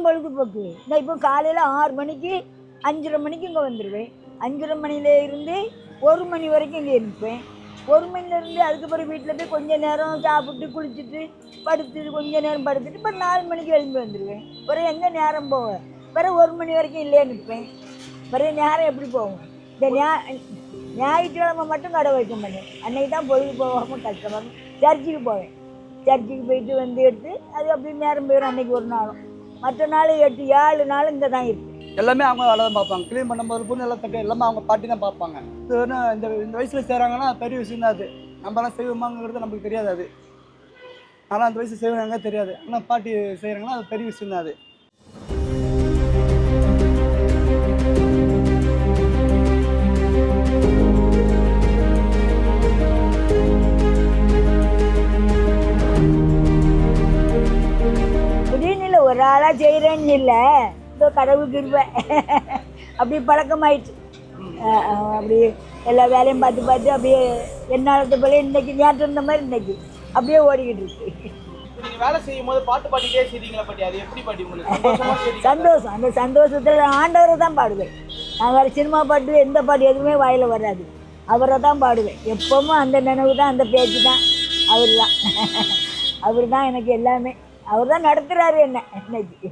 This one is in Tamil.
தான் பொழுதுபோக்கு. நான் இப்போ காலையில் ஆறு மணிக்கு அஞ்சரை மணிக்கு இங்கே வந்துடுவேன் அஞ்சரை மணியில இருந்து ஒரு மணி வரைக்கும் இங்கே இருப்பேன். ஒரு மணிலேருந்து அதுக்கப்புறம் வீட்டில் போய் கொஞ்ச நேரம் சாப்பிட்டு குளிச்சுட்டு படுத்துட்டு கொஞ்சம் நேரம் படுத்துட்டு இப்போ நாலு மணிக்கு எழுந்து வந்துடுவேன் பிறகு எங்கே நேரம் போவேன் பிறகு ஒரு மணி வரைக்கும் இல்லையே நிற்பேன். பிறகு நேரம் எப்படி போகும்? இந்த ஞா ஞாயிற்றுக்கிழமை மட்டும் கடை வைக்க மாட்டேன். அன்னைக்கு தான் பொழுது போகாமல் கஷ்டமாக சர்ச்சுக்கு போவேன். சர்ச்சுக்கு போயிட்டு வந்து எடுத்து அது அப்படியே நேரம் போயிடும் அன்னைக்கு ஒரு நாளும். மற்ற நாள் எட்டு ஏழு நாள் இங்கே தான் இருக்கு. எல்லாமே அவங்க வேலை தான் பார்ப்பாங்க. க்ளீன் பண்ணும்போது பொண்ணு எல்லாம் தட்டு எல்லாமே அவங்க பாட்டி தான் பார்ப்பாங்க. இது வந்து இந்த இந்த வயசில் செய்கிறாங்கன்னா பெரிய விஷயம் தான் அது. நம்மலாம் செய்வோமாங்கிறது நமக்கு தெரியாது அது. ஆனால் அந்த வயசு செய்வாங்க தெரியாது. ஆனால் பாட்டி செய்கிறாங்கன்னா அது பெரிய விஷயம் தான் அது. ஒரு ஆளாக செய்கிறேன்னு இல்லை. இதோ கடவுளுக்கு இருப்பேன் அப்படி பழக்கமாயிடுச்சு. அப்படி எல்லா வேலையும் பார்த்து பார்த்து அப்படியே என்னாலத்து போல இன்னைக்கு நேற்று இருந்த மாதிரி இன்னைக்கு அப்படியே ஓடிக்கிட்டு இருக்கு. இப்ப வேலை செய்யும் போது பாட்டு பாடிட்டே செய்றீங்களா பாட்டி? அது எப்படி பாட்டி உங்களுக்கு? சந்தோஷம் அந்த சந்தோஷத்தில் ஆண்டவரை தான் பாடுவேன். நான் வேறு சினிமா பாட்டு எந்த பாட்டு எதுவுமே வாயில் வராது. அவரை தான் பாடுவேன். எப்பவும் அந்த நினைவு தான் அந்த பேச்சு தான். அவர் தான் அவர் தான் எனக்கு எல்லாமே. அவர் தான் நடத்துகிறாரு என்ன? இன்னைக்கு